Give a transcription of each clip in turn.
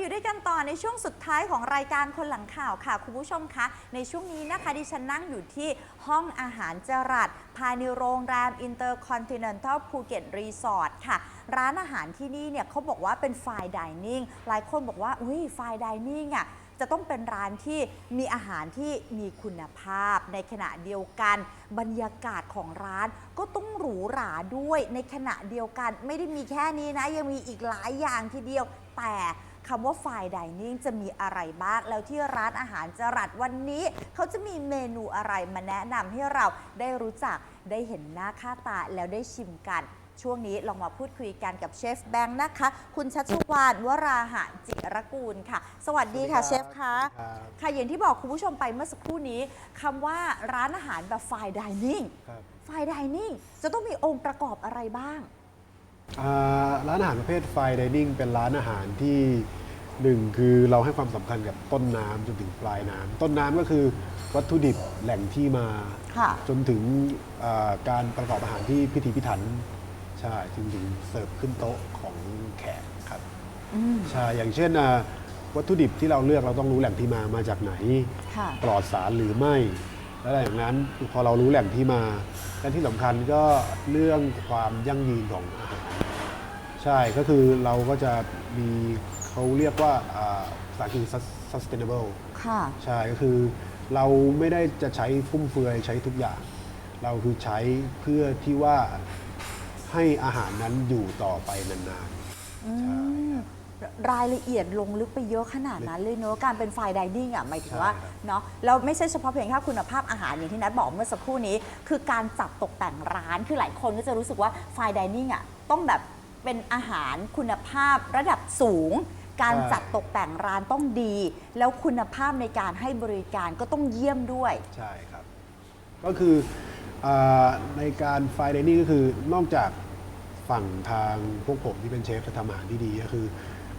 อยู่ด้วยกันต่อในช่วงสุดท้ายของรายการคนหลังข่าวค่ะ คุณผู้ชมคะในช่วงนี้นะคะดิฉันนั่งอยู่ที่ห้องอาหารจรัสภายในโรงแรม Intercontinental Phuket Resort ค่ะ ร้านอาหารที่นี่เนี่ยเขาบอกว่าเป็นไฟดิเนิ่งหลายคนบอกว่าอุ้ยไฟดิเนิ่งอะจะต้องเป็นร้านที่มีอาหารที่มีคุณภาพ ในขณะเดียวกัน บรรยากาศของร้านก็ต้องหรูหราด้วยในขณะเดียวกัน ไม่ได้มีแค่นี้นะ ยังมีอีกหลายอย่างทีเดียวแต่ คำว่าไฟดิเนิ่งจะมีอะไรบ้าง แล้วที่ร้านอาหารจรัสวันนี้ เขาจะมีเมนูอะไรมาแนะนำให้เราได้รู้จักได้เห็นหน้าค่าตาแล้วได้ชิมกัน ช่วงนี้ลองมาพูดคุยกันกับเชฟแบงค์นะคะ คุณชัชวานวราหะจิรกูลค่ะ สวัสดีค่ะเชฟคะครับค่ะอย่างที่บอกคุณผู้ชมไปเมื่อสักครู่นี้คำว่าร้านอาหารแบบไฟดิเนิ่งครับไฟดิเนิ่งจะต้องมีองค์ประกอบอะไรบ้างอ่า ร้านอาหารประเภทไฟดิเนิ่งเป็นร้านอาหารที่หนึ่งคือเราให้ความสำคัญกับต้นน้ำจนถึงปลายน้ำต้นน้ำก็คือวัตถุดิบแหล่งที่มา ค่ะ จนถึงอ่าการประกอบอาหารที่พิถีพิถันใช่จนถึงเสิร์ฟขึ้นโต๊ะของแขกครับอืมใช่อย่างเช่นอ่าวัตถุดิบที่เราเลือกเราต้องรู้แหล่งที่มามาจากไหน ค่ะ ปลอดสารหรือไม่ และหลังจากนั้นพอเรารู้แหล่งที่มาและที่สำคัญก็เรื่องความยั่งยืนของอาหารใช่ก็คือเราก็จะมีเขาเรียกว่าอ่าภาษาอังกฤษ sustainable ค่ะใช่ก็คือเราไม่ได้จะใช้ฟุ่มเฟือยใช้ทุกอย่าง เราคือใช้เพื่อที่ว่าให้อาหารนั้นอยู่ต่อไปนานอืๆใช่ม รายละเอียดลงลึกไปเยอะขนาดนั้นเลยเนอะการเป็นไฟดิเนิ่งอะหมายถึงว่าใช่ครับเนาะแล้วไม่ใช่เฉพาะเพียงแค่คุณภาพอาหารอย่างที่นัทบอกเมื่อสักครู่นี้ คือการจัดตกแต่งร้านคือหลายคนก็จะรู้สึกว่าไฟดิเนิ่งอะต้องแบบเป็นอาหารคุณภาพระดับสูง การจัดตกแต่งร้านต้องดี แล้วคุณภาพในการให้บริการก็ต้องเยี่ยมด้วย ใช่ครับ ก็คืออาในการไฟเดนี่ก็คือนอกจากฝั่งทางพวกผมที่เป็นเชฟจะทำอาหารที่ดีก็คือ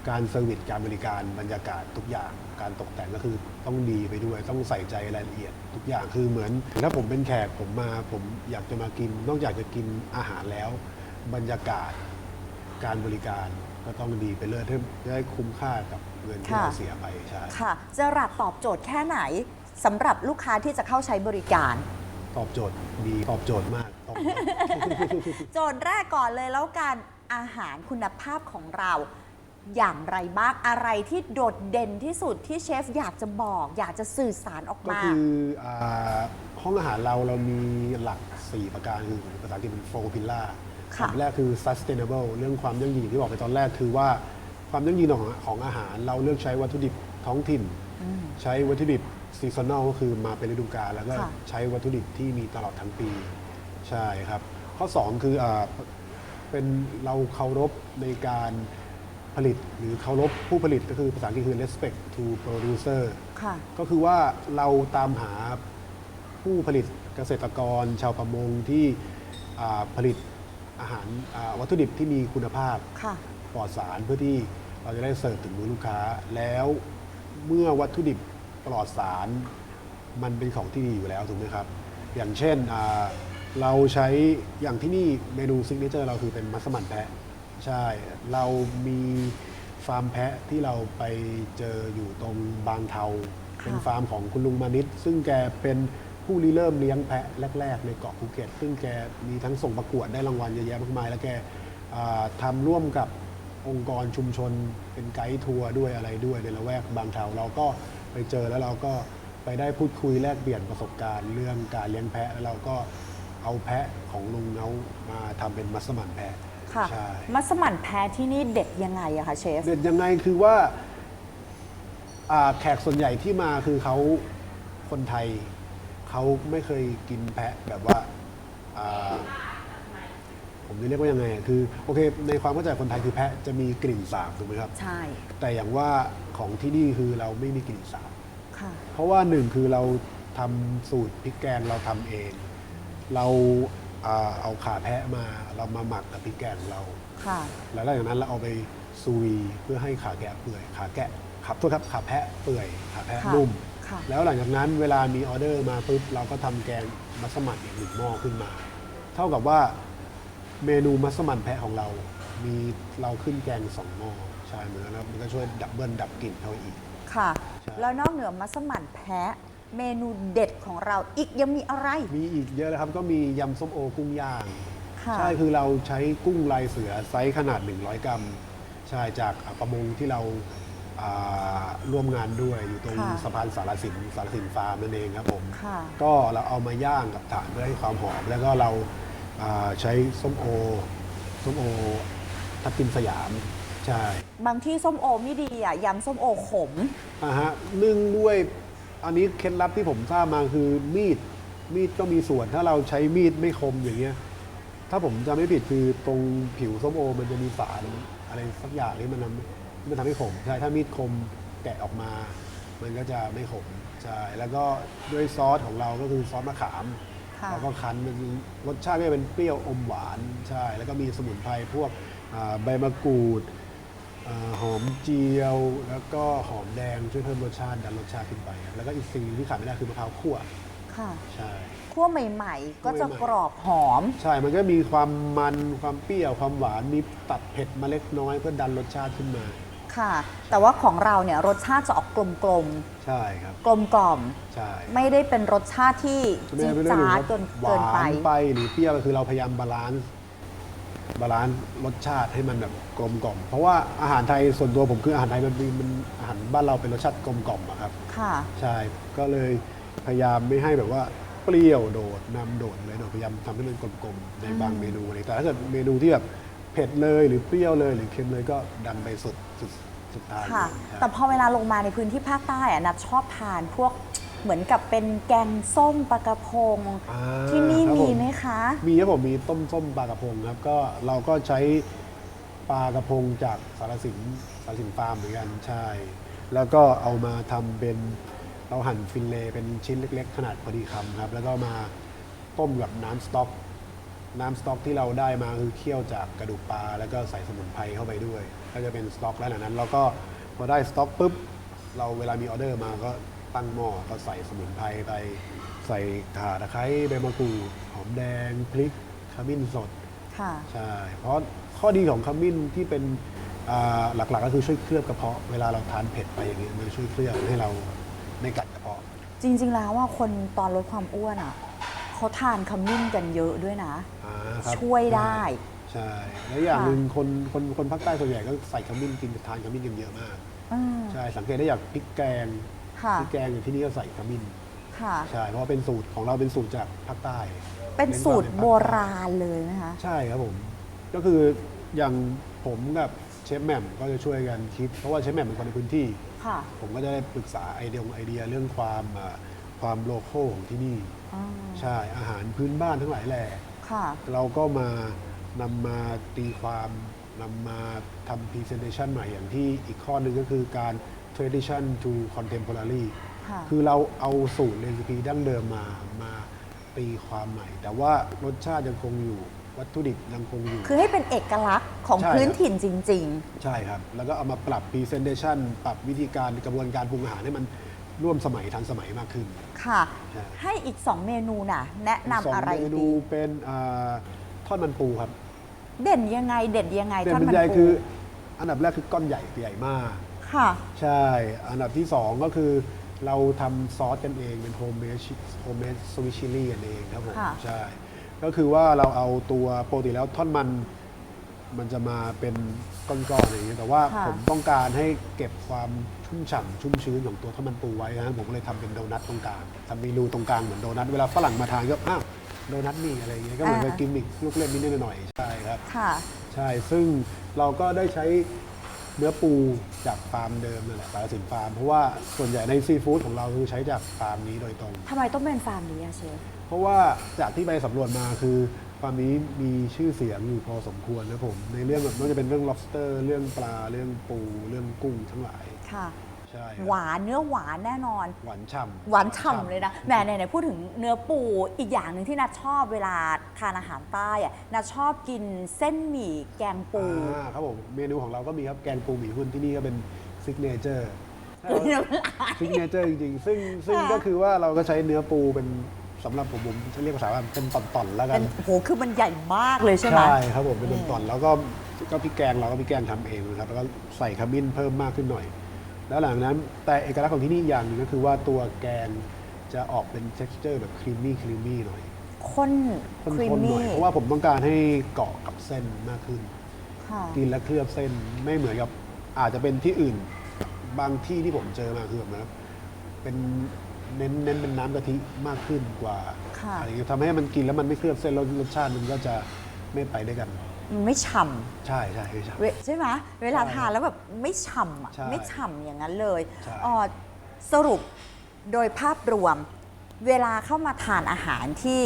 การเซอร์วิสการบริการบรรยากาศทุกอย่างการตกแต่งก็คือต้องดีไปด้วยต้องใส่ใจรายละเอียด ทุกอย่างคือเหมือนถ้าผมเป็นแขกผมมาผมอยากจะมากินนอกจากจะกินอาหารแล้ว บรรยากาศการบริการก็ต้องดีไปเลยเพื่อจะได้คุ้มค่ากับเงินที่ค่ะเราเสียไปใช่ค่ะจะรัดตอบโจทย์แค่ไหนสำหรับลูกค้าที่จะเข้าใช้บริการตอบโจทย์ดีตอบโจทย์มากตอบโจทย์โจทย์แรกก่อนเลยแล้วการอาหารคุณภาพของเรา อย่างไรบ้างอะไรที่โดดเด่นที่สุดที่เชฟอยากจะบอก อยากจะสื่อสารออกก็มา คืออาห้องอาหารเราเรามีหลัก 4 ประการคือภาษาอังกฤษเป็น four pillar ค่ะอันแรกคือ sustainable เรื่องความยั่งยืนที่บอกไปตอนแรกคือว่าความยั่งยืนของของอาหารเราเลือกใช้วัตถุดิบท้องถิ่น ใช้วัตถุดิบ seasonal ก็คือมาเป็นฤดูกาลแล้วก็ค่ะ ใช้วัตถุดิบที่มีตลอดทั้งปีใช่ครับ ข้อ 2 คืออาเป็นเราเคารพในการ ผลิตหรือเคารพผู้ผลิตก็คือภาษาอังกฤษคือ respect to producer ค่ะ ก็คือว่าเราตามหาผู้ผลิตเกษตรกร ชาวประมงที่อ่าผลิตอาหารอ่าวัตถุดิบที่มีคุณภาพ ค่ะ ปลอดสารเพื่อที่เราจะได้เสิร์ฟถึงมือลูกค้า แล้วเมื่อวัตถุดิบปลอดสาร มันเป็นของที่ดีอยู่แล้วถูกไหมครับ อย่างเช่นอ่าเราใช้อย่างที่นี่เมนูซิกเนเจอร์เราคือเป็นมัสมั่นแพะ ใช่ เรามีฟาร์มแพะที่เราไปเจออยู่ตรงบางเทาค่ะเป็นฟาร์มของคุณลุงมานิด ซึ่งแกเป็นผู้ริเริ่มเลี้ยงแพะแรก ๆ ในเกาะภูเก็ต ซึ่งแกมีทั้งส่งประกวดได้รางวัลเยอะแยะมากมาย แล้วแกอ่าทำร่วมกับองค์กรชุมชนเป็นไกด์ทัวร์ด้วยอะไรด้วยในละแวกบางเทาเราก็ไปเจอแล้วเราก็ไปได้พูดคุยแลกเปลี่ยนประสบการณ์เรื่องการเลี้ยงแพะแล้วเราก็เอาแพะของลุงเขามาทำเป็นมัสมั่นแพะ ค่ะ ใช่ มัสมั่นแพ้ที่นี่เด็ดยังไงอะคะเชฟ เด็ดยังไงคือว่าอ่า แขกส่วนใหญ่ที่มาคือเขาคนไทย เขาไม่เคยกินแพะแบบว่าอ่าผมจะเรียกว่ายังไงอะคือโอเค ในความเข้าใจคนไทยคือแพะจะมีกลิ่นสาบถูกไหมครับ ใช่ แต่อย่างว่าของที่นี่คือเราไม่มีกลิ่นสาบ ค่ะ เพราะว่าหนึ่งคือเราทำสูตรพริกแกงเราทำเอง เราอ่า เอาขาแพะมาเรามาหมักกับพริกแกงเรา ค่ะ แล้วหลังจากนั้นเราเอาไปซูวีเพื่อให้ขาแกะเปื่อย ขาแกะขับโทษครับขาแพะเปื่อย ขาแพะค่ะนุ่ม ค่ะ แล้วหลังจากนั้นเวลามีออเดอร์มาปุ๊บเราก็ทำแกงมัสมั่นอีกหนึ่งหม้อขึ้นมา เท่ากับว่าเมนูมัสมั่นแพะของเรา มีเราขึ้นแกงสองหม้อใช่เหมือนกันแล้วมันก็ช่วยดับเบิลดับกลิ่นเข้าไปอีก ค่ะ ใช่ แล้วนอกเหนือมัสมั่นแพะ เมนูเด็ดของเราอีกยังมีอะไร มีอีกเยอะเลยครับ ก็มียำส้มโอกุ้งย่าง ค่ะ ใช่คือเราใช้กุ้งลายเสือไซส์ขนาด 100 กรัม ใช่จากประมงที่เราอ่าร่วมงานด้วยอยู่ตรงค่ะ สะพานสารสินสารสินฟาร์มนั่นเองครับผม ค่ะ ก็เราเอามาย่างกับถ่านเพื่อให้ความหอม แล้วก็เราอ่าใช้ส้มโอส้มโอทับทิมสยาม ใช่บางที่ส้มโอไม่ดีอะยำส้มโอขม อ่าฮะนึ่งด้วย อันนี้เคล็ดลับที่ผมทราบมาคือมีดมีดก็มีส่วนถ้าเราใช้มีดไม่คมอย่างเงี้ย ถ้าผมจำไม่ผิดคือตรงผิวส้มโอ มันจะมีสารอะไรสักอย่างที่มันทำที่มันทำให้ขมใช่ถ้ามีดคมแกะออกมา มันก็จะไม่ขมใช่แล้วก็ด้วยซอสของเราก็คือซอสมะขามค่ะ แล้วก็คั้นมันรสชาติก็จะเป็นเปรี้ยวอมหวานใช่แล้วก็มีสมุนไพรพวกอ่าใบมะกรูด อ่าหอมเจียว แล้วก็หอมแดงช่วยเพิ่มรสชาติดันรสชาติขึ้นไปครับแล้วก็อีกสิ่งที่ขาดไม่ได้คือมะพร้าวคั่วค่ะใช่ คั่วใหม่ ๆ ก็จะคั่วใหม่ๆกรอบหอม ใช่มันก็มีความมันความเปรี้ยวความหวานมีตัดเผ็ดมาเล็กน้อยเพื่อดันรสชาติขึ้นมา ค่ะ แต่ว่าของเราเนี่ยรสชาติจะออกกลมกลมใช่ครับๆกลมกล่อมใช่ไม่ได้เป็นรสชาติที่ไม่จี๊ดไม่ได้จ๊ารู้ดว่าจนหเกินวาไปนไปหรือเปรี้ยวคือเราพยายามบาลานซ์ บาลานซ์รสชาติให้มันแบบกลมกล่อม เพราะว่าอาหารไทยส่วนตัวผมคืออาหารไทยมันมีมันอาหารบ้านเราเป็นรสชาติกลมกล่อมอะครับค่ะ ใช่ก็เลยพยายามไม่ให้แบบว่าเปรี้ยวโดดนำโดดเลยโดดพยายามทำให้มันกลมๆในบางเมนูอะไรแต่ถ้าเกิดเมนูที่แบบเผ็ดเลยหรือเปรี้ยวเลยหรือเค็มเลยก็ดันไปสุดสุดสุดทางค่ะเลยใช่ แต่พอเวลาลงมาในพื้นที่ภาคใต้อะนัดชอบทานพวก เหมือนกับเป็นแกงส้มปลากระพง อ่าที่นี่ครับมีผไหมคะ มีครับผมมีต้มส้มปลากระพงครับก็เราก็ใช้ปลากระพงจากสารสินสารสินฟาร์มเหมือนกันใช่ แล้วก็เอามาทำเป็นเราหั่นฟินเลย์เป็นชิ้นเล็ก ๆ ขนาดพอดีคำครับ แล้วก็มาต้มกับน้ำสต๊อก น้ำสต๊อกที่เราได้มาคือเคี่ยวจากกระดูกปลาแล้วก็ใส่สมุนไพรเข้าไปด้วย ก็จะเป็นสต๊อกแล้วหลังนั้นเราก็พอได้สต๊อกปุ๊บเราเวลามีออเดอร์มาก็ ตั้งหม้อก็ใส่สมุนไพรไป ใส่ข่าตะไคร้ใบมะกรูดหอมแดงพริกขมิ้นสดค่ะ ใช่เพราะข้อดีของขมิ้นที่เป็นอ่าหลักๆก็คือช่วยเคลือบกระเพาะเวลาเราทานเผ็ดไปอย่างเงี้ยมันช่วยเคลือบให้เราไม่กัดกระเพาะ จริง ๆ แล้วว่าคนตอนลดความอ้วนอะเขาทานขมิ้นกันเยอะด้วยนะ อ่าครับช่วยได้ ใช่แล้วอย่างค่ะ หนึ่งคนคนคนภาคใต้ส่วนใหญ่ก็ใส่ขมิ้นกินทานขมิ้นกันเยอะมาก อืม ใช่ สังเกตได้จากพริกแกง ค่ะพริกแกงอย่างที่นี่ก็ใส่ขมิ้นค่ะ ใช่เพราะว่าเป็นสูตรของเราเป็นสูตรจากภาคใต้ เป็นสูตรเน้นโบวามเป็นภคใต้ราณเลยนะคะ ใช่ครับผม ก็คืออย่างผมกับเชฟแหม่มก็จะช่วยกันคิด เพราะว่าเชฟแหม่มเป็นคนในพื้นที่ ค่ะ ผมก็จะได้ปรึกษาไอเดียไอเดียเรื่องความอ่าความโลโก้ของที่นี่อ่าใช่อาหารพื้นบ้านทั้งหลายแหล่ค่ะ เราก็มานำมาตีความนำมาทำ presentation ใหม่อย่างที่อีกข้อหนึ่งก็คือการ tradition to contemporary ค่ะคือเราเอาสูตรเรซิปีดั้งเดิมมามาตีความใหม่ แต่ว่ารสชาติยังคงอยู่ วัตถุดิบยังคงอยู่ คือให้เป็นเอกลักษณ์ของใช่พื้นครับ ถิ่นจริง ใช่ครับ แล้วก็เอามาปรับ presentation ปรับวิธีการกระบวนการปรุงอาหารให้มันร่วมสมัยทันสมัยมากขึ้น ๆ ค่ะ ใช่ ให้อีก 2 เมนูน่ะ แนะนำสองอะไรเมนูดี เป็นอ่าทอดมันปูครับ เด่นยังไงเด่นยังไงเด่นทอดเป็นมันใหญ่ปูคือ อันดับแรกคือก้อนใหญ่ใหญ่มาก ค่ะ ใช่ อันดับที่ 2 ก็คือเราทำซอสกันเองเป็นโฮมเมดโฮมเมดสวิชชิลี่กันเองครับผมค่ะ ใช่ ก็คือว่าเราเอาตัวปกติแล้วท่อนมันมันจะมาเป็นก้อนๆอย่างเงี้ยแต่ว่าค่ะ ผมต้องการให้เก็บความชุ่มฉ่ำชุ่มชื้นของตัวท่อนมันปูไว้นะผมก็เลยทำเป็นโดนัทตรงกลางทำมีรูตรงกลางเหมือนโดนัทเวลาฝรั่งมาทานก็อ้าวโดนัทนี่อะไรอย่างเงี้ยก็เหมือนกับกิมมิคลูกเล่นนิดๆหน่อยๆใช่ครับ ค่ะ ใช่ ซึ่งเราก็ได้ใช้ เนื้อปูจากฟาร์มเดิมนั่นแหละสารสินฟาร์ม เพราะว่าส่วนใหญ่ในซีฟู้ดของเราคือใช้จากฟาร์มนี้โดยตรง ทำไมต้องเป็นฟาร์มนี้อะเชฟ เพราะว่าจากที่ไปสำรวจมาคือฟาร์มนี้มีชื่อเสียงอยู่พอสมควรนะผม ในเรื่องแบบไม่ว่าจะเป็นเรื่อง lobster เรื่องปลาเรื่องปู เรื่องกุ้งทั้งหลาย ค่ะ ใช่ครับ หวานเนื้อหวานแน่นอน หวานฉ่ำหวานฉ่ำเลยนะแหมไหนๆพูดถึงเนื้อปูอีกอย่างหนึ่งที่นัดชอบเวลาทานอาหารใต้อะนัดชอบกินเส้นหมี่แกงปู อ่าครับผมเมนูของเราก็มีครับแกงปูหมี่หุ้นที่นี่ก็เป็นซิกเนเจอร์ซิกเนเจอร์จริงๆ ซึ่งซึ่งค่ะ ก็คือว่าเราก็ใช้เนื้อปูเป็นสำหรับผมผมจะเรียกภาษาว่าเป็นตอนๆแล้วกัเป็นนโหคือมันใหญ่มากเลยใช่ไหม ใช่ครับผมเป็นตอนๆแล้วก็ก็พริกแกงเราก็พริกแกงทำเองนะครับแล้วก็ใส่ขมิ้นเพิ่มมากขึ้นหน่อย แล้วหลังจากนั้นแต่เอกลักษณ์ของที่นี่อีกอย่างหนึ่งก็คือว่าตัวแกงจะออกเป็น t e x t อร์แบบครีมมี่ครีมมี่หน่อยข้นข้นครีมๆหน่มี่อยเพราะว่าผมต้องการให้เกาะกับเส้นมากขึ้น ค่ะกินแล้วเคลือบเส้นไม่เหมือนกับอาจจะเป็นที่อื่น บางที่ที่ผมเจอมาคือแบบนั้นเป็นเน้นเน้นเป็นน้ำกะทิมากขึ้นกว่าค่ะ อะไรเงี้ยทำให้มันกินแล้วมันไม่เคลือบเส้นแล้วรสชาติมันก็จะไม่ไปด้วยกัน มันไม่ฉ่ใช่ใช่ใช่ำเวใช่ไหมเวลาใช่ทานแล้วแบบไม่ฉ่ำอะใช่ไม่ฉ่ำอย่างนั้นเลยใช่อ๋อสรุปโดยภาพรวม เวลาเข้ามาทานอาหารที่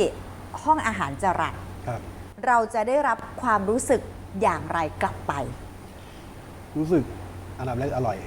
ห้องอาหารจรัสครับ เราจะได้รับความรู้สึกอย่างไรกลับไปรู้สึกอันดับแรกอร่อย